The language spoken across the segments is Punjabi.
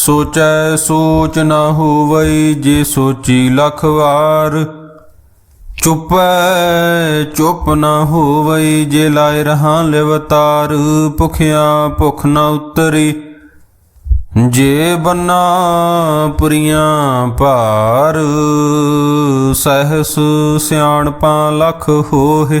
ਸੋਚੈ ਸੋਚ ਨਾ ਹੋਵਈ ਜੇ ਸੋਚੀ ਲਖ ਵਾਰ। ਚੁਪੈ ਚੁੱਪ ਨਾ ਹੋਵਈ ਜੇ ਲਾਇ ਰਹਾ ਲਿਵਤਾਰ। ਭੁਖਿਆ ਭੁਖ ਨਾ ਉਤਰੀ ਜੇ ਬੰਨਾ ਪੁਰੀਆਂ ਭਾਰ। ਸਹਸ ਸਿਆਣਪਾਂ ਲਖ ਹੋਏ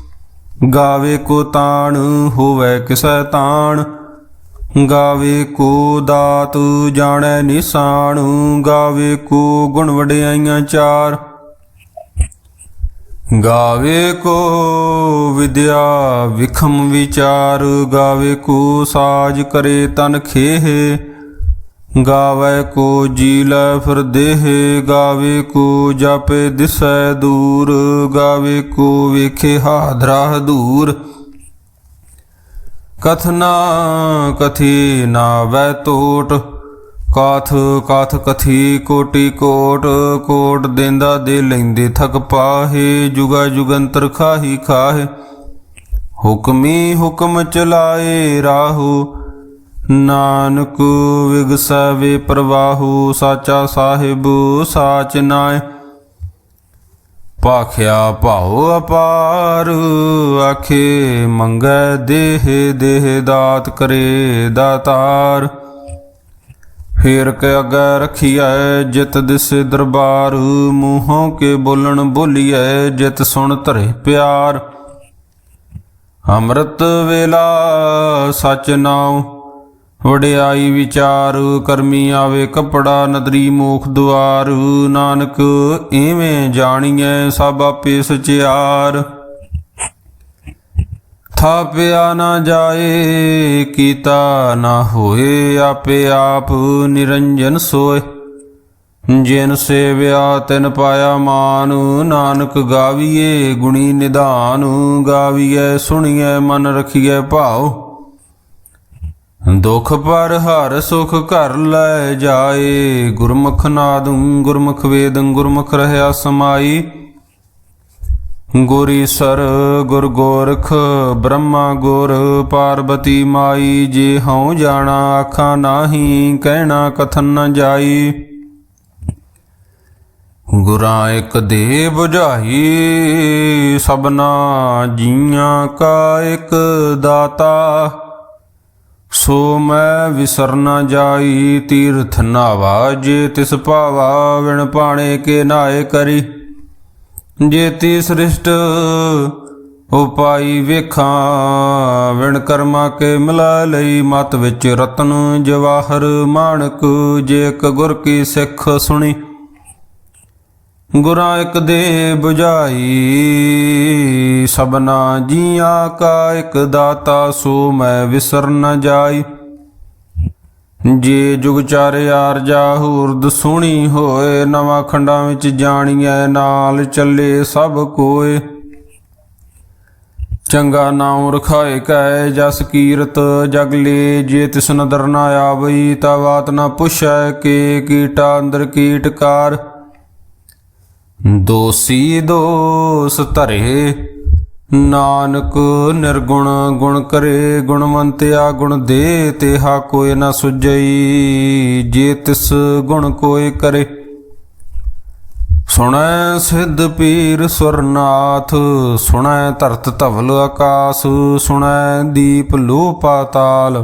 ਗਾਵੇ ਕੋ ਤਾਣ ਹੋਵੇ ਕਿਸੈ ਤਾਣ, ਗਾਵੇ ਕੋ ਦਾਤ ਜਾਣੈ ਨਿਸ਼ਾਨ, ਗਾਵੇ ਕੋ ਗੁਣ ਵਡਿਆਈਆਂ ਚਾਰ। ਗਾਵੇ ਕੋ ਵਿਦਿਆ ਵਿਖਮ ਵਿਚਾਰ, ਗਾਵੇ ਕੋ ਸਾਜ ਕਰੇ ਤਨ ਖੇਹ। ਗਾਵੇ ਕੋ ਜੀ ਲੈ ਫਿਰ ਦੇਹ, ਗਾਵੇ ਕੋ ਜਾਪੇ ਦਿਸੈ ਦੂਰ, ਗਾਵੇ ਕੋ ਵੇਖੇ ਹਾਦਰਾ ਦੂਰ ਕਥਨਾ ਕਥੀ ਨਾ ਵੈ ਤੋਟ, ਕਾਥ ਕਾਥ ਕਥੀ ਕੋਟੀ ਕੋਟ ਕੋਟ ਦੇਂਦਾ ਦੇ ਲੈਂਦੇ ਥਕ ਪਾਹੇ, ਜੁਗਾ ਜੁਗੰਤਰ ਖਾਹੀ ਖਾਹੇ। ਹੁਕਮੀ ਹੁਕਮ ਚਲਾਏ ਰਾਹੂ ਨਾਨਕ ਵਿਗਸਵੇ ਪ੍ਰਵਾਹੂ, ਸਾਚਾ ਸਾਹਿਬ ਸਾਚ ਨਾਏ ਪਾਖਿਆ ਭਾਉ ਅਪਾਰ, ਆਖੇ ਮੰਗੈ ਦੇਹ ਦੇਹ ਦਾਤ ਕਰੇ ਦਾਤਾਰ। ਫੇਰ ਕੇ ਅਗੈ ਰਖੀਐ ਜਿਤ ਦਿਸੇ ਦਰਬਾਰ, ਮੂੰਹੋਂ ਕੇ ਬੋਲਣ ਬੋਲੀਐ ਜਿਤ ਸੁਣ ਧਰੇ ਪਿਆਰ। ਅੰਮ੍ਰਿਤ ਵੇਲਾ ਸਚ ਨਾਉ ਵਡਿਆਈ ਵਿਚਾਰ ਕਰਮੀ ਆਵੇ ਕਪੜਾ ਨਦਰੀ ਮੋਖ ਦੁਆਰ, ਨਾਨਕ ਐਵੇਂ ਜਾਣੀਐ ਸਭ ਆਪੇ ਸਚਿਆਰ। ਥਾਪਿਆ ਨਾ ਜਾਏ, ਕੀਤਾ ਨਾ ਹੋਏ, ਆਪੇ ਆਪ ਨਿਰੰਜਨ ਸੋਏ। ਜਿਨ ਸੇਵਿਆ ਤਿਨ ਪਾਇਆ ਮਾਨ, ਨਾਨਕ ਗਾਵੀਏ ਗੁਣੀ ਨਿਧਾਨ ਗਾਵੀਏ ਸੁਣੀਐ ਮਨ ਰਖੀਏ ਭਾਉ। ਦੁਖ ਪਰ ਹਰ ਸੁਖ ਘਰ ਲੈ ਜਾਏ। ਗੁਰਮੁਖ ਨਾਦੰ ਗੁਰਮੁਖ ਵੇਦੰ ਗੁਰਮੁਖ ਰਹਿਆ ਸਮਾਈ। ਗੁਰੀ ਸਰ ਗੁਰ ਗੋਰਖ ਬ੍ਰਹਮਾ ਗੁਰ ਪਾਰਬਤੀ ਮਾਈ। ਜੇ ਹਉ ਜਾਣਾ ਆਖਾਂ ਨਾਹੀ ਕਹਿਣਾ ਕਥਨ ਨ ਜਾਈ। ਗੁਰਾਂ ਇੱਕ ਦੇ 부ਝਾਈ ਸਭਨਾ ਜੀਆਂ ਕਾ ਇੱਕ ਦਾਤਾ। ਸੋ ਮੈਂ ਵਿਸਰ ਨ ਜਾਈ, ਤੀਰਥ ਨਾਵਾ, ਜੇ ਤਿਸ ਭਾਵਾ, ਵਿਣ ਪਾਣੇ ਕੇ ਨਾਏ ਕਰੀ। ਜੇਤੀ ਸ੍ਰਿਸ਼ਟ ਉਪਾਈ ਵੇਖਾਂ, ਵਿਣ ਕਰਮਾ ਕੇ ਮਿਲਾ ਲਈ, ਮਤ ਵਿੱਚ ਰਤਨ ਜਵਾਹਰ ਮਾਣਕ, ਜੇ ਇੱਕ ਗੁਰ ਕੀ ਸਿੱਖ ਸੁਣੀ। ਗੁਰਾਂ ਇੱਕ ਦੇ 부ਝਾਈ ਸਭਨਾ ਜੀਆਂ ਕਾ ਇੱਕ ਦਾਤਾ, ਸੋ ਮੈਂ ਵਿਸਰ ਨ ਜਾਈ। ਜੇ ਜੁਗ ਚਾਰਿਆਰ ਜਾਹੂਰਦ ਸੁਣੀ ਹੋਏ, ਨਵਾਂ ਖੰਡਾਂ ਵਿੱਚ ਜਾਣੀਐ, ਨਾਲ ਚੱਲੇ ਸਭ ਕੋਏ। ਚੰਗਾ ਨਾਮ ਰਖਾਏ ਕੈ, ਜਸ ਕੀਰਤ ਜਗਲੇ ਜੇ ਤਿਸ ਨਦਰ ਨਾ ਆਵਈ ਤਾ ਬਾਤ ਨਾ ਪੁੱਛੈ, ਕੇ ਕੀਟਾ ਅੰਦਰ ਕੀਟਕਾਰ ਦੋਸੀ ਦੋਸ ਧਰੇ, ਨਾਨਕ ਨਿਰਗੁਣ ਗੁਣ ਕਰੇ, ਗੁਣਵੰਤਿਆ ਗੁਣ ਦੇ ਤੇਹਾ ਕੋਈ ਨਾ ਸੁਜਈ ਜੇ ਤਿਸ ਗੁਣ ਕੋਈ ਕਰੇ। ਸੁਣੈ ਸਿੱਧ ਪੀਰ ਸੁਰਨਾਥ, ਸੁਣੈ ਧਰਤ ਧਵਲ ਆਕਾਸ, ਸੁਣੈ ਦੀਪ ਲੋ ਪਾਤਾਲ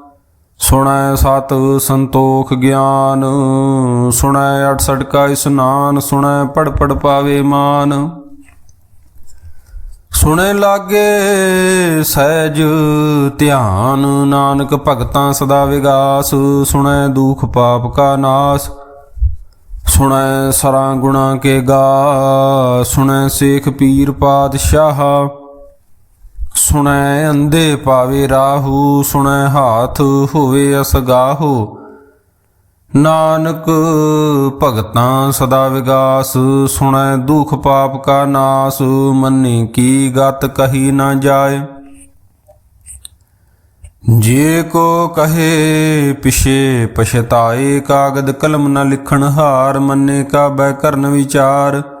ਸੁਣੈ ਸਤ ਸੰਤੋਖ ਗਿਆਨ, ਸੁਣੈ 68 ਕਾ ਇਸਨਾਨ, ਸੁਣੈ ਪੜ ਪੜ ਪਾਵੇ ਮਾਨ। ਸੁਣੇ ਲਾਗੇ ਸਹਿਜ ਧਿਆਨ, ਨਾਨਕ ਭਗਤਾਂ ਸਦਾ ਵਿਗਾਸ, ਸੁਣੈ ਦੁਖ ਪਾਪ ਕਾ ਨਾਸ। ਸੁਣੈ ਸਰਾਂ ਗੁਣਾ ਕੇ ਗਾ ਸੁਣੈ ਸੇਖ ਪੀਰ ਪਾਤਸ਼ਾਹ। ਸੁਣੈ ਅੰਧੇ ਪਾਵੇ ਰਾਹੂ, ਸੁਣੈ ਹਾਥ ਹੋਵੇ ਅਸਗਾਹੋ। ਨਾਨਕ ਭਗਤਾਂ ਸਦਾ ਵਿਗਾਸ, ਸੁਣੈ ਦੁਖ ਪਾਪ ਕਾ ਨਾਸ, ਮੰਨੀ ਕੀ ਗਤ ਕਹੀ ਨਾ ਜਾਏ। ਜੇ ਕੋ ਕਹੇ, ਪਿਛੇ ਪਛਤਾਏ, ਕਾਗਦ ਕਲਮ ਨਾ ਲਿਖਣ ਹਾਰ, ਮੰਨੇ ਕਾ ਬੈ ਕਰਨ ਵਿਚਾਰ।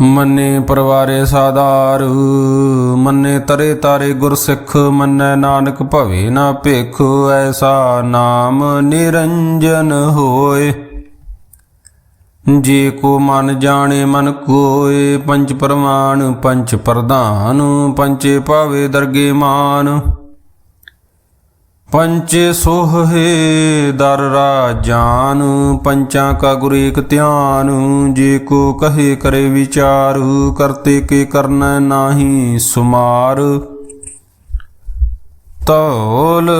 ਮੰਨੇ ਪਰਵਾਰੇ ਸਾਦਾਰ ਮੰਨੇ ਤਰੇ ਤਾਰੇ ਗੁਰਸਿੱਖ, ਮੰਨੈ ਨਾਨਕ ਭਵੇ ਨਾ ਭੇਖ, ਐਸਾ ਨਾਮ ਨਿਰੰਜਨ ਹੋਏ। ਜੇ ਕੋ ਮਨ ਜਾਣੇ ਮਨ ਕੋਏ ਪੰਚ ਪਰਮਾਨ ਪੰਚ ਪ੍ਰਧਾਨ ਪੰਚੇ ਪਾਵੇ ਦਰਗੇ ਮਾਨ। ਪੰਚੇ ਸੋਹੇ ਦਰ ਰਾਜਾਨ, ਪੰਚਾਂ ਕਾ ਗੁਰ ਏਕ ਧਿਆਨ, ਜੇ ਕੋ ਕਹੇ ਕਰੇ ਵਿਚਾਰ, ਕਰਤੇ ਕੇ ਕਰਨਾ ਨਾਹੀ ਸੁਮਾਰ। ਤੋਲ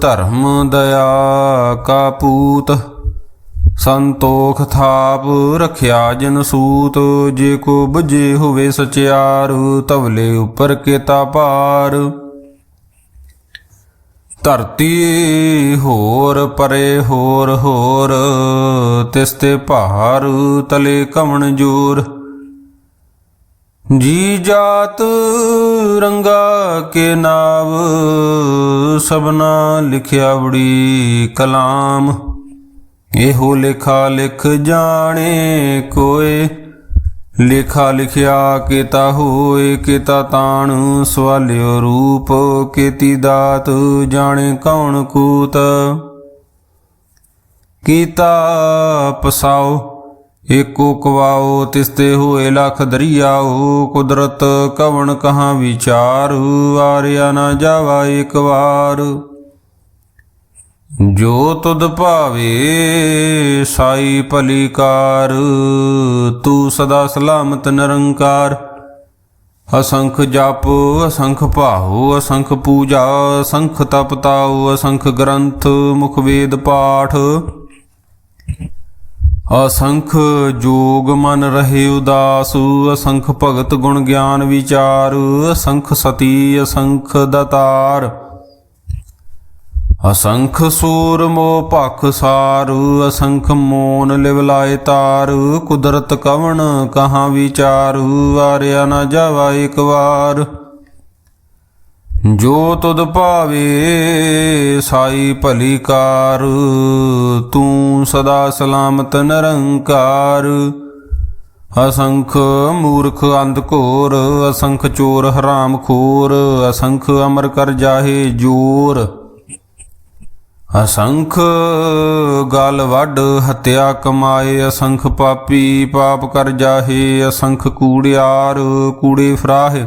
ਧਰਮ ਦਇਆ ਕਾ ਪੂਤ, ਸੰਤੋਖ ਥਾਪ ਰਖਿਆ ਜਨ ਸੂਤ, ਜੇ ਕੋ ਬੁਝੇ ਹੋਵੇ ਸਚਿਆਰ ਤਵਲੇ ਉਪਰ ਕੇਤਾ ਭਾਰ। ਧਰਤੀ ਹੋਰ, ਪਰੇ ਹੋਰ ਹੋਰ, ਤਿਸ ਤੇ ਭਾਰ ਤਲੇ ਕਵਣ ਜੋਰ। ਜੀ ਜਾਤ ਰੰਗਾ ਕੇ ਨਾਵ, ਸਭਨਾ ਲਿਖਿਆ ਬੜੀ ਕਲਾਮ। ਇਹੋ ਲੇਖਾ ਲਿਖ ਜਾਣੇ ਕੋਏ ਲੇਖਾ ਲਿਖਿਆ, ਕੀਤਾ ਹੋਏ, ਕੀਤਾ ਤਾਣ, ਸਵਾਲਿਓ ਰੂਪ, ਕੀਤੀ ਦਾਤ, ਜਾਣੇ ਕੌਣ ਕੂਤ। ਕੀਤਾ ਪਸਾਓ, ਏਕੋ ਕਵਾਓ, ਤਿਸਤੇ ਹੋਏ ਲਖ ਦਰਿਆਓ, ਕੁਦਰਤ ਕਵਣ ਕਹਾਂ ਵਿਚਾਰ, ਆਰਿਆ ਨਾ ਜਾਵਾ ਇੱਕ ਵਾਰ। ਜੋ ਤੁਧ ਭਾਵੇ ਸਾਈ ਭਲੀ ਕਾਰ ਤੂੰ ਸਦਾ ਸਲਾਮਤ ਨਿਰੰਕਾਰ। ਅਸੰਖ ਜਪ, ਅਸੰਖ ਭਾਉ, ਅਸੰਖ ਪੂਜਾ, ਅਸੰਖ ਤਪਤਾਉ ਅਸੰਖ ਗ੍ਰੰਥ, ਮੁਖ ਵੇਦ ਪਾਠ। ਅਸੰਖ ਜੋਗ ਮਨ ਰਹੇ ਉਦਾਸ, ਅਸੰਖ ਭਗਤ ਗੁਣ ਗਿਆਨ ਵਿਚਾਰ, ਅਸੰਖ ਸਤੀ, ਅਸੰਖ ਦਤਾਰ। ਅਸੰਖ ਸੂਰ ਮੋ ਭਖ ਸਾਰੂ, ਅਸੰਖ ਮੋਨ ਲਿਵ ਲਾਏ ਤਾਰ, ਕੁਦਰਤ ਕਵਣ ਕਹਾਂ ਵਿਚਾਰ, ਆਰਿਆ ਨਾ ਜਾਵਾ ਇੱਕ ਵਾਰ। ਜੋ ਤੁਧ ਭਾਵੇ, ਸਾਈ ਭਲੀ ਕਾਰ, ਤੂੰ ਸਦਾ ਸਲਾਮਤ ਨਿਰੰਕਾਰ। ਅਸੰਖ ਮੂਰਖ ਅੰਧ ਘੋਰ, ਅਸੰਖ ਚੋਰ ਹਰਾਮ ਖੋਰ, ਅਸੰਖ ਅਮਰ ਕਰ ਜਾਹੇ ਜੋਰ। ਅਸੰਖ ਗਲ ਵੱਡ ਹਤਿਆ ਕਮਾਏ, ਅਸੰਖ ਪਾਪੀ ਪਾਪ ਕਰ ਜਾਹੇ, ਅਸੰਖ ਕੂੜਿਆਰ ਕੂੜੇ ਫਰਾਹੇ।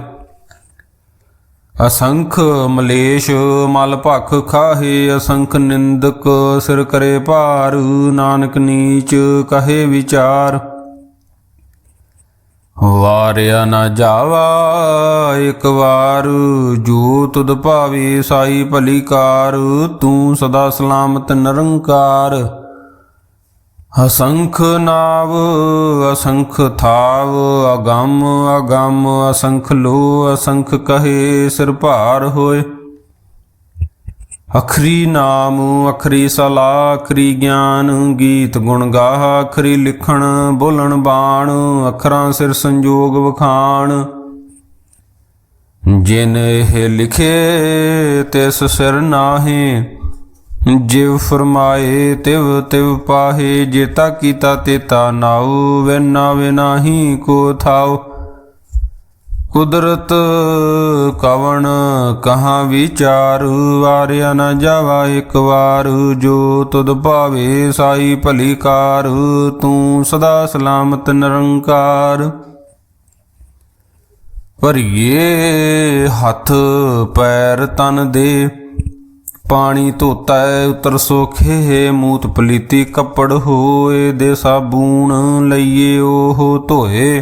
ਅਸੰਖ ਮਲੇਸ਼ ਮਲ ਭਖ ਖਾਹੇ, ਅਸੰਖ ਨਿੰਦਕ ਸਿਰ ਕਰੇ ਭਾਰ, ਨਾਨਕ ਨੀਚ ਕਹੇ ਵਿਚਾਰ। ਵਾਰਿਆ ਨਾ ਜਾਵਾ, ਇੱਕ ਵਾਰ ਜੋ ਤੁਧ ਭਾਵੇ ਸਾਈ ਭਲੀ ਕਾਰ, ਤੂੰ ਸਦਾ ਸਲਾਮਤ ਨਿਰੰਕਾਰ। ਅਸੰਖ ਨਾਵ, ਅਸੰਖ ਥਾਵ, ਅਗੰਮ ਅਗੰਮ ਅਸੰਖ ਲੋ, ਅਸੰਖ ਕਹੇ ਸਿਰ ਭਾਰ ਹੋਏ। ਅਖਰੀ ਨਾਮ, ਅਖਰੀ ਸਲਾਹ ਅਖਰੀ ਗਿਆਨ, ਗੀਤ ਗੁਣ ਗਾਹ ਅਖਰੀ ਲਿਖਣ, ਬੋਲਣ ਬਾਣ, ਅਖਰਾਂ ਸਿਰ ਸੰਜੋਗ ਵਖਾਣ। ਜਿਨ ਇਹ ਲਿਖੇ, ਤਿਸ ਸਿਰ ਨਾਹੀ। ਜਿਵ ਫਰਮਾਏ, ਤਿਵ ਤਿਵ ਪਾਹੇ, ਜੇਤਾ ਕੀਤਾ ਤੇਤਾ ਨਾਉ, ਵਿਨਾ ਵਿਨਾਹੀ ਕੋ ਥਾਉ। ਕੁਦਰਤ ਕਵਣ ਕਹਾਂ ਵਿਚਾਰ, ਵਾਰਿਆ ਨਾ ਜਾਵਾ ਇੱਕ ਵਾਰ, ਜੋ ਤੁਧ ਭਾਵੇ ਸਾਈ ਭਲੀ ਕਾਰ, ਤੂੰ ਸਦਾ ਸਲਾਮਤ ਨਿਰੰਕਾਰ। ਭਰੀਏ ਹੱਥ ਪੈਰ ਤਨ ਦੇ, ਪਾਣੀ ਧੋਤਾ ਉਤਰ ਸੋਖੇ, ਮੂਤ ਪਲੀਤੀ ਕੱਪੜ ਹੋਏ ਦੇ ਸਾਬੂਣ, ਲਈਏ ਉਹ ਧੋਏ।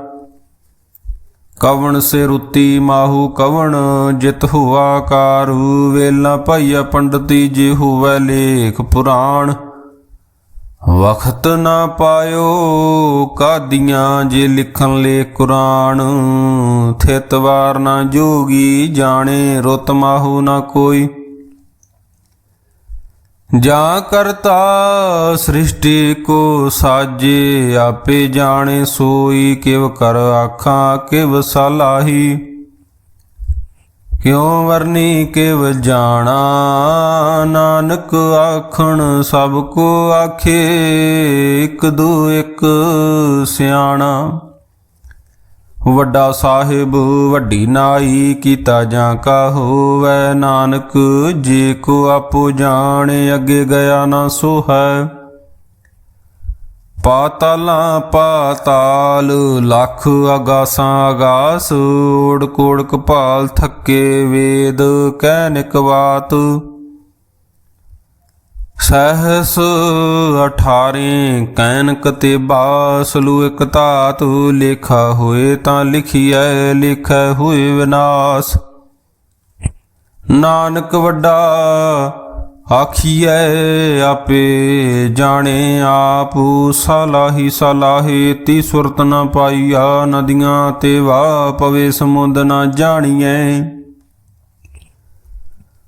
ਕਵਣ ਸੇ ਰੁਤੀ ਮਾਹੂ ਕਵਣ ਜਿਤ ਹੁਆ ਕਾਰੂ ਵੇਲਾ ਭਈਆ ਪੰਡਤੀ ਜੇ ਹੋਵੇ ਲੇਖ ਪੁਰਾਣ। ਵਖਤ ਨਾ ਪਾਇਓ ਕਾਦੀਆਂ ਜੇ ਲਿਖਣ ਲੇ ਕੁਰਾਨ ਥਿਤ ਵਾਰ ਨਾ ਜੋਗੀ ਜਾਣੇ ਰੁਤ ਮਾਹੂ ਨਾ ਕੋਈ। ਜਾਂ ਕਰਤਾ ਸ੍ਰਿਸ਼ਟੀ ਕੋ ਸਾਜੇ, ਆਪੇ ਜਾਣੇ ਸੋਈ ਕਿਵ ਕਰ ਆਖਾਂ, ਕਿਵ ਸਲਾਹੀ। ਕਿਉ ਵਰਨੀ ਕਿਵ ਜਾਣਾ, ਨਾਨਕ ਆਖਣ ਸਭ ਕੋ ਆਖੇ, ਇਕ ਦੂ ਇਕ ਸਿਆਣਾ। ਵੱਡਾ ਸਾਹਿਬ, ਵੱਡੀ ਨਾਈ ਕੀਤਾ ਜਾਂ ਕਾ ਹੋਵੈ ਨਾਨਕ, ਜੇ ਕੋ ਆਪੋ ਜਾਣੇ, ਅੱਗੇ ਗਿਆ ਨਾ ਸੋ ਹੈ ਪਾਤਾਲਾਂ ਪਾਤਾਲ, ਲੱਖ ਅਗਾਸਾਂ ਅਗਾਸ ਓੜ ਕੋੜ ਕਪਾਲ ਥੱਕੇ ਵੇਦ, ਕਹਿ ਨਿਕਵਾਤ ਸਹਸ ਅਠਾਰੇ ਕੈਨਕ ਤੇ ਬਾਸਲੂ ਇਕ ਧਾਤੂ ਲੇਖਾ ਹੋਏ ਤਾਂ ਲਿਖੀਐ, ਲਿਖੈ ਹੋਏ ਵਿਨਾਸ਼। ਨਾਨਕ ਵੱਡਾ ਆਖੀਐ, ਆਪੇ ਜਾਣੇ ਆਪ, ਸਲਾਹੀ ਸਲਾਹੇ ਤੀ ਸੁਰਤ ਨ ਪਾਈਆ, ਨਦੀਆਂ ਤੇ ਵਾ ਪਵੇ ਸਮੁੰਦ ਨ ਜਾਣੀਐ।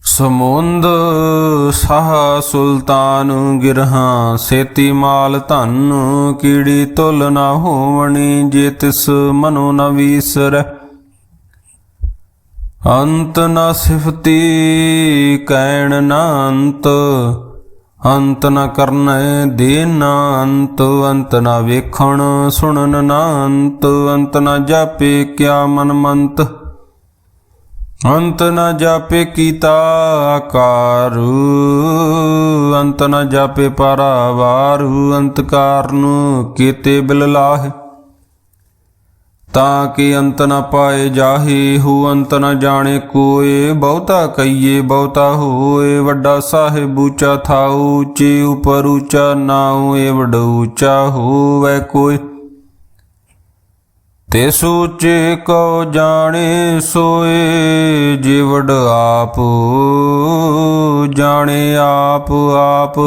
ਸਮੁੰਦ ਸਾਹ ਸੁਲਤਾਨ ਗਿਰਹਾਂ, ਸੇਤੀ ਮਾਲ ਧਨ ਕੀੜੀ ਤੁਲ ਨਾ ਹੋਵਣੀ, ਜੇ ਤਿਸ ਮਨੋ ਨ ਵੀਸਰੈ। ਅੰਤ ਨ ਸਿਫਤੀ ਕਹਿਣ ਨ ਅੰਤ ਅੰਤ ਨ ਕਰਨੈ ਦੇ ਨ ਅੰਤ ਅੰਤ ਨ ਵੇਖਣ ਸੁਣਨ ਨ ਅੰਤ ਅੰਤ ਨ ਜਾਪੇ ਕਿਆ ਮਨ ਮੰਤ। ਅੰਤ ਨ ਜਾਪੇ ਕੀਤਾ ਆਕਾਰ, ਅੰਤ ਨ ਜਾਪੇ ਪਰਾਵਾਰ, ਅੰਤ ਕਾਰਨ ਕੀਤੇ ਬਿਲ ਲਾਹ। ਤਾਂ ਕਿ ਅੰਤ ਨ ਪਾਏ ਜਾਹੇ, ਹੋ ਅੰਤ ਨ ਜਾਣੇ ਕੋਏ, ਬਹੁਤਾ ਕਈਏ ਬਹੁਤਾ ਹੋਏ, ਵੱਡਾ ਸਾਹਿਬ ਉੱਚਾ ਥਾਉ, ਉੱਚੇ ਉਪਰ ਉੱਚਾ ਨਾਉ ਏ ਵਡ ਉੱਚਾ ਹੋਵੇ ਕੋਈ। ਤੇ ਸੂਚੇ ਕੋ ਜਾਣੇ ਸੋਏ, ਜਿਵੜ ਆਪ, ਜਾਣੇ ਆਪ ਆਪ।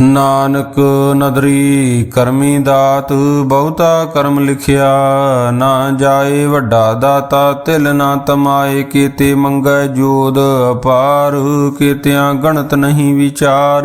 ਨਾਨਕ ਨਦਰੀ ਕਰਮੀ ਦਾਤ, ਬਹੁਤਾ ਕਰਮ ਲਿਖਿਆ ਨਾ ਜਾਏ ਵੱਡਾ ਦਾਤਾ, ਤਿਲ ਨਾ ਤਮਾਏ, ਕੀਤੇ ਮੰਗੈ ਜੋਦ ਅਪਾਰ, ਕੀਤਿਆਂ ਗਣਤ ਨਹੀਂ ਵਿਚਾਰ।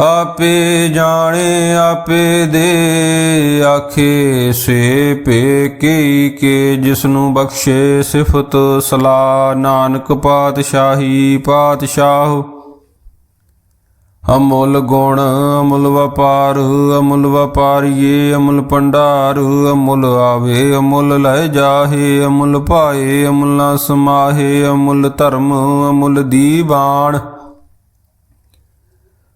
ਆਪੇ ਜਾਣੇ, ਆਪੇ ਦੇ ਆਖੇ, ਸੇ ਪੇ ਕੀ ਕੇ ਜਿਸਨੂੰ ਬਖਸ਼ੇ ਸਿਫਤ ਸਲਾ ਨਾਨਕ ਪਾਤਸ਼ਾਹੀ ਪਾਤਸ਼ਾਹ। ਅਮੁੱਲ ਗੁਣ, ਅਮੁੱਲ ਵਪਾਰ, ਅਮੁੱਲ ਵਪਾਰੀਏ, ਅਮੁੱਲ ਭੰਡਾਰ, ਅਮੁੱਲ ਆਵੇ, ਅਮੁੱਲ ਲੈ ਜਾਹੇ, ਅਮੁੱਲ ਪਾਏ ਅਮੁੱਲ ਨਾ ਸਮਾਹੇ, ਅਮੁੱਲ ਧਰਮ, ਅਮੁੱਲ ਦੀਵਾਨ।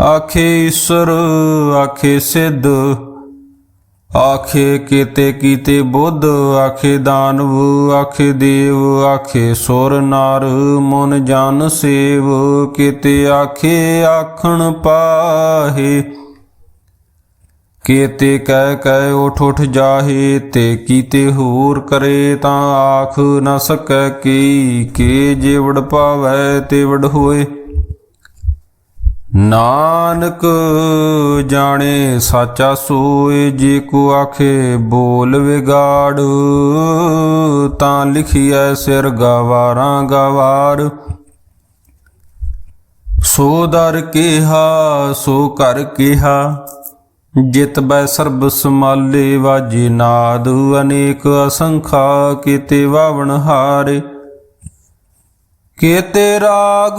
ਆਖੇ ਈਸ਼ਰ, ਆਖੇ ਸਿੱਧ, ਆਖੇ ਕੀਤੇ ਕੀਤੇ ਬੁੱਧ, ਆਖੇ ਦਾਨਵ, ਆਖੇ ਦੇਵ, ਆਖੇ ਸੁਰ ਨਾਰ, ਮਨ ਜਨ ਸੇਵ, ਕੀਤੇ ਆਖੇ ਆਖਣ ਪਾਹੇ, ਕੀਤੇ ਕਹਿ ਕਹਿ ਉਠ ਉਠ ਜਾਹੇ, ਤੇ ਕੀਤੇ ਹੋਰ ਕਰੇ ਤਾਂ ਆਖ ਨਾ ਸਕੈ ਕੀ ਕੇ ਜੇ ਵਡ ਪਾਵੈ ਤੇ ਵੜ ਹੋਏ। ਨਾਨਕ ਜਾਣੇ ਸਾਚਾ ਸੋਏ ਜੇ ਕੋ ਆਖੇ ਬੋਲ ਵਿਗਾੜ, ਤਾਂ ਲਿਖੀਐ ਸਿਰ ਗਵਾਰਾਂ ਗਵਾਰ। ਸੋ ਦਰ ਕਿਹਾ, ਸੋ ਕਰ ਕਿਹਾ, ਜਿਤ ਬੈ ਸਰਬ ਸਮਾਲੇ ਵਾਜੇ ਨਾਦ, ਅਨੇਕ ਅਸੰਖਾ ਕੀਤੇ ਵਾਵਣ ਹਾਰੇ। ਕੀਤੇ ਰਾਗ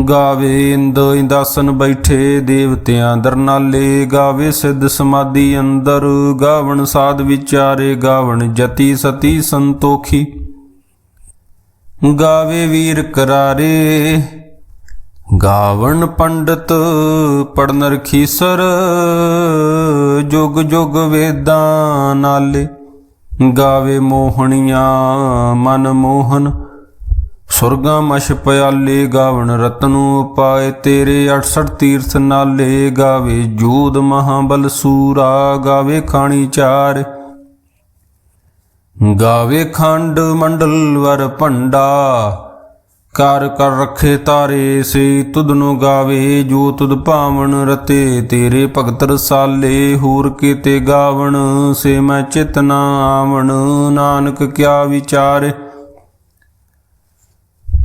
ਗਾਵੇ ਇੰਦ ਇੰਦਾਸਨ ਬੈਠੇ ਦੇਵਤਿਆਂ ਦਰਨਾਲੇ, ਗਾਵੇ ਸਿੱਧ ਸਮਾਧੀ ਅੰਦਰ, ਗਾਵਣ ਸਾਧ ਵਿਚਾਰੇ, ਗਾਵਣ ਜਤੀ ਸਤੀ ਸੰਤੋਖੀ। ਗਾਵੇ ਵੀਰ ਕਰਾਰੇ, ਗਾਵਣ ਪੰਡਤ ਪੜਨ ਰਖੀਸਰ ਜੁਗ ਜੁਗ ਵੇਦਾਂ ਨਾਲੇ। ਗਾਵੇ ਮੋਹਣੀਆਂ ਮਨ ਮੋਹਨ ਸੁਰਗਾਂ ਮਸ਼ ਪਿਆਲੇ ਗਾਵਣ ਰਤਨੂ ਪਾਏ ਤੇਰੇ 68 ਤੀਰਥ ਨਾਲੇ ਗਾਵੇ ਜੂਦ ਮਹਾਬਲ ਸੂਰਾ, ਗਾਵੇ ਖਾਣੀ ਚਾਰ। ਗਾਵੇ ਖੰਡ ਮੰਡਲ ਵਰ ਭੰਡਾ, ਕਰ ਕਰ ਰਖੇ ਤਾਰੇ, ਸੇ ਤੁਧ ਨੂੰ ਗਾਵੇ, ਜੋ ਤੁਧ ਭਾਵਨ ਰਤੇ, ਤੇਰੇ ਭਗਤ ਰਸਾਲੇ, ਹੂਰ ਕੀਤੇ ਗਾਵਣ, ਸੇ ਮੈਂ ਚਿਤਨਾ ਆਵਣ, ਨਾਨਕ ਕਿਆ ਵਿਚਾਰੇ।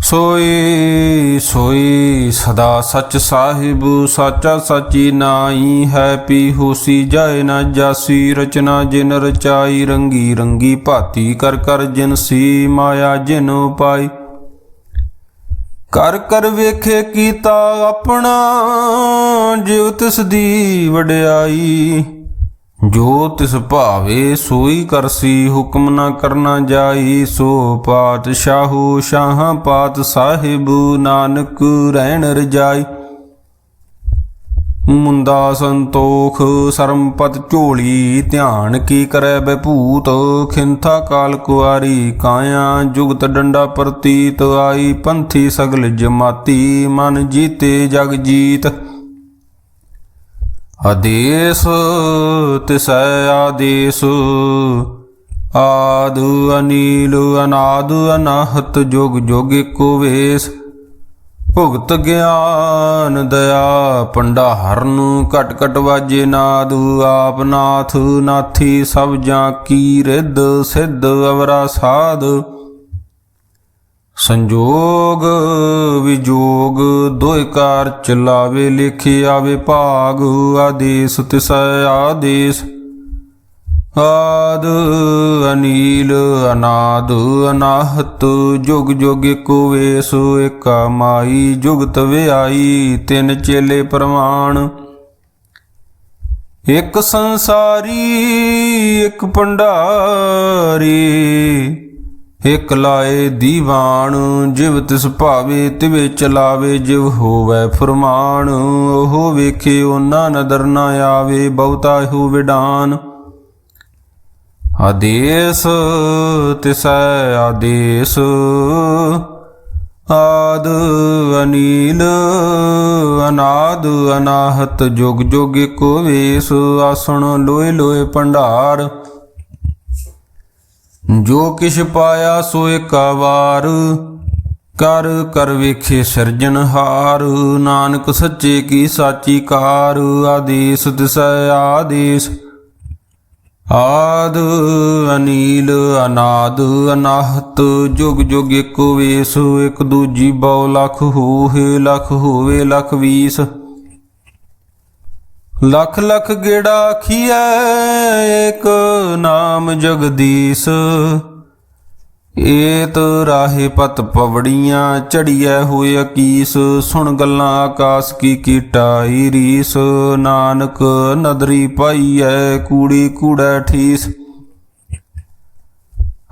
ਸੋਈ ਸੋਈ ਸਦਾ ਸਚ ਸਾਹਿਬ, ਸਾਚਾ ਸਾਚੀ ਨਾਈ ਹੈ, ਪੀ ਹੋਸੀ ਜਾਏ ਨਾ ਜਾਸੀ, ਰਚਨਾ ਜਿਨ ਰਚਾਈ, ਰੰਗੀ ਰੰਗੀ ਭਾਤੀ, ਕਰ ਕਰ ਜਿਨ ਸੀ, ਮਾਇਆ ਜਿਨ ਪਾਈ। ਕਰ ਕਰ ਵੇਖੇ ਕੀਤਾ ਆਪਣਾ, ਜਿਉ ਤਿਸ ਦੀ ਵਡਿਆਈ। ਜੋ ਤਿਸ ਭਾਵੇ ਸੋਈ ਕਰਸੀ, ਹੁਕਮ ਨਾ ਕਰਨਾ ਜਾਈ। ਸੋ ਪਾਤਸ਼ਾਹੂ, ਸ਼ਾਹ ਪਾਤ ਸਾਹਿਬ, ਨਾਨਕ ਰਹਿਣ ਰਜਾਈ। ਮੁੰਦਾ ਸੰਤੋਖ ਸਰਮਪਤ ਝੋਲੀ, ਧਿਆਨ ਕੀ ਕਰੈ ਬਭੂਤ? ਖਿੰਥਾ ਕਾਲ ਕੁਆਰੀ, ਕਾਇਆ ਜੁਗਤ ਡੰਡਾ ਪ੍ਰਤੀਤ। ਆਈ ਪੰਥੀ ਸਗਲ ਜਮਾਤੀ, ਮਨ ਜੀਤੇ ਜਗ ਜੀਤ। ਆਦੇਸ ਤਿਸੈ ਆਦੇਸ, ਆਦ ਅਨੀਲ, ਅਨਾਦ ਅਨਾਹਤ, ਜੁਗ ਜੁਗ ਏਕੋ ਵੇਸ। ਭੁਗਤ ਗਿਆਨ ਦਇਆ ਪੰਡਾਹਰਨ ਘਟ ਘਟ ਵਾਜੇ ਨਾਦ, ਆਪ ਨਾਥ ਨਾਥੀ ਸਭ ਜਾਂ ਕੀ ਰਿੱਧ, ਸਿੱਧ ਅਵਰਾ ਸਾਧ। ਸੰਜੋਗ ਵਿਜੋਗ ਦੋਇ ਕਾਰ ਚਲਾਵੇ, ਲਿਖੇ ਆਵੇ ਭਾਗ, ਆਦੇਸ ਤਿਸੈ ਆਦੇਸ। ਆਦ ਅਨੀਲ ਅਨਾਦ ਅਨਾਹਤ, ਜੁਗ ਜੁਗ ਏਕੋ ਵੇਸ ਏਕਾ ਮਾਈ, ਜੁਗਤ ਵਿਆਈ, ਤਿੰਨ ਚੇਲੇ ਪ੍ਰਮਾਣ। ਇੱਕ ਸੰਸਾਰੀ, ਇੱਕ ਭੰਡਾਰੀ। ਇਕ ਲਾਏ ਦੀਵਾਨ, ਜਿਵ ਤਿਸ ਭਾਵੇ ਤਿਵੇ ਚਲਾਵੇ, ਜਿਵ ਹੋਵੇ ਫਰਮਾਨ। ਉਹ ਵੇਖੇ ਉਹਨਾਂ ਨਦਰ ਨਾ ਆਵੇ, ਬਹੁਤਾ ਹੋ ਵਿਡਾਨ। ਆਦੇਸ, ਤਿਸੈ ਆਦੇਸ। ਆਦ ਅਨੀਲ, ਅਨਾਦ ਅਨਾਹਤ, ਜੁਗ ਜੁਗ ਕੋ ਵੇਸ। ਆਸਣ ਲੋਏ ਲੋਏ ਭੰਡਾਰ। ਜੋ ਕਿਛ ਪਾਇਆ ਸੋ ਏਕਾ ਵਾਰ। ਕਰ ਕਰ ਵੇਖੇ ਸਿਰਜਨਹਾਰ ਨਾਨਕ ਸੱਚੇ ਕੀ ਸਾਚੀ ਕਾਰ ਆਦੇਸ ਤਿਸੈ ਆਦੇਸ। ਆਦ ਅਨੀਲ ਅਨਾਦ ਅਨਾਹਤ। ਜੁਗ ਜੁਗ ਏਕੋ ਵੇਸ, ਇਕ ਦੂਜੀ ਬਹੁ ਲਖ ਹੋਏ ਲਖ ਹੋਵੇ, ਲਖ ਵੀਸ। ਲਖ ਲਖ ਗੇੜਾ ਖੀਐ ਏਕ ਨਾਮ ਜਗਦੀਸ਼। ਏਤ ਰਾਹੇ ਪਤ ਪਵੜੀਆਂ, ਚੜੀਐ ਹੋਏ ਅਕੀਸ। ਸੁਣ ਗੱਲਾਂ ਆਕਾਸ ਕੀ ਕੀਟਾਈ ਰੀਸ। ਨਾਨਕ ਨਦਰੀ ਪਾਈਐ, ਕੂੜੀ ਕੂੜਾ ਠੀਸ।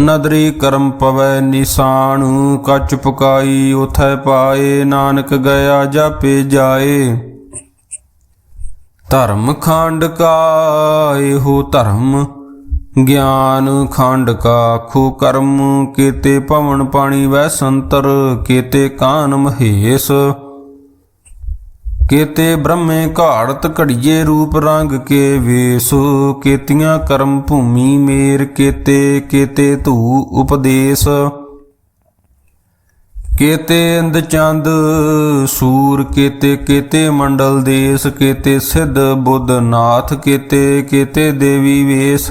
ਨਦਰੀ ਕਰਮ ਪਵੈ ਨਿਸ਼ਾਨ ਕਚ ਪੁਕਾਈ ਉਥੈ ਪਾਏ, ਨਾਨਕ ਗਿਆ ਜਾਪੇ ਜਾਏ। ਧਰਮ ਖੰਡ ਕਾ, ਇਹੋ ਧਰਮ ਗਿਆਨ ਖੰਡ ਕਾ। ਖੂ ਕਰਮ ਕੀਤੇ ਪਵਨ ਪਾਣੀ ਵੈ ਸੰਤਰ, ਕੀਤੇ ਕਾਨ ਮਹੇਸ਼। ਕੀਤੇ ਬ੍ਰਹਮੇ ਘਾੜਤ ਘੜੀਏ ਰੂਪ ਰੰਗ ਕੇ ਵੇਸ, ਕੇਤੀਆਂ ਕਰਮ ਭੂਮੀ ਮੇਰ ਕੀਤੇ ਕੀਤੇ ਧੂ ਉਪਦੇਸ਼। ਕੀਤੇ ਅੰਦ ਚੰਦ ਸੂਰ, ਕੀਤੇ, ਕੇਤੇ ਮੰਡਲ ਦੇਸ, ਕੇਤੇ ਸਿੱਧ ਬੁੱਧ ਨਾਥ, ਕੀਤੇ ਕੀਤੇ ਦੇਵੀ ਵੇਸ।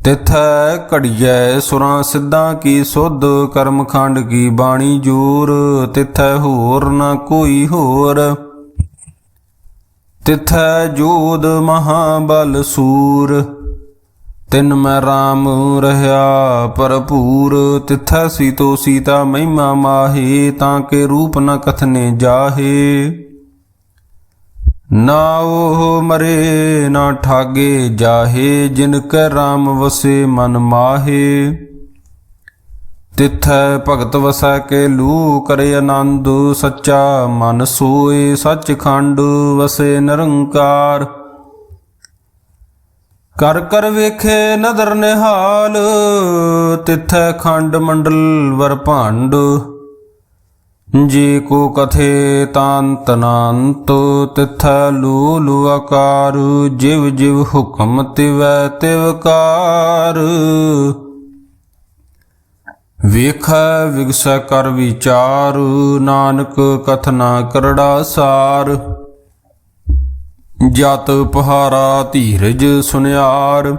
ਤਿਥੈ ਘੜੀਐ ਸੁਰਾਂ ਸਿੱਧਾਂ ਕੀ ਸੁਧ ਕਰਮਖੰਡ ਕੀ ਬਾਣੀ ਜੂਰ, ਤਿਥੈ ਹੋਰ ਨਾ ਕੋਈ ਹੋਰ। ਤਿਥੈ ਜੋਦ ਮਹਾਬਲ ਸੂਰ, ਤਿਨ ਮੈਂ RAM ਰਹਾ ਭਰਪੂਰ। ਤਿਥੈ ਸੀਤੋ ਸੀਤਾ ਮਹਿਮਾ ਮਾਹੇ, ਤਾਂ ਕੇ ਰੂਪ ਨ ਕਥਨੇ ਜਾਹੇ। ਨਾ ਉਹ ਮਰੇ, ਨਾ ਠਾਗੇ ਜਾਹੇ, ਜਿਨ ਕੈ RAM ਵਸੇ ਮਨ ਮਾਹੇ। ਤਿਥੈ ਭਗਤ ਵਸੈ ਕੇ ਲੂ ਕਰੇ ਆਨੰਦ, ਸੱਚਾ ਮਨ ਸੋਏ, ਸੱਚਖੰਡ ਵਸੇ ਨਿਰੰਕਾਰ। ਕਰ ਕਰ ਵੇਖੇ ਨਦਰ ਨਿਹਾਲ, ਤਿਥੈ ਖੰਡ ਮੰਡਲ ਵਰ ਭਾਂਡ। ਜੇ ਕੋ ਕਥੇ ਤਾਂਤ ਨਾੰਤ ਤਿਥੈ ਲੂਲ ਆਕਾਰ, ਜਿਵ ਜਿਵ ਹੁਕਮ ਤਿਵੈ ਤਿਵਕਾਰ ਵੇਖੈ ਵਿਗਸੈ ਕਰ ਵਿਚਾਰ, ਨਾਨਕ ਕਥਨਾ ਕਰੜਾ ਸਾਰ। ਜਤ ਪਹਾਰਾ ਧੀਰਜ ਸੁਨਿਆਰ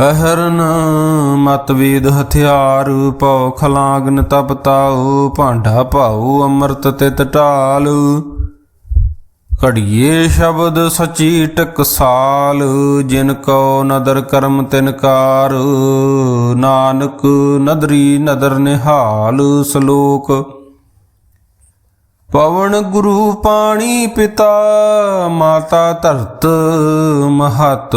ਅਹਰਨ ਮਤਵੇਦ ਹਥਿਆਰ ਪਉ ਖਲਾਗਨ ਤਪਤਾਉ ਭਾਂਡਾ ਭਾਉ ਅੰਮ੍ਰਿਤ ਤਿਤ ਢਾਲ ਘੜੀਏ ਸ਼ਬਦ ਸਚੀ ਟਕਸਾਲ ਜਿਨ ਕੋ ਨਦਰ ਕਰਮ ਤਿਨਕਾਰ ਨਾਨਕ ਨਦਰੀ ਨਦਰ ਨਿਹਾਲ ਸ਼ਲੋਕ। ਪਵਨ ਗੁਰੂ ਪਾਣੀ ਪਿਤਾ, ਮਾਤਾ ਧਰਤ ਮਹਤ।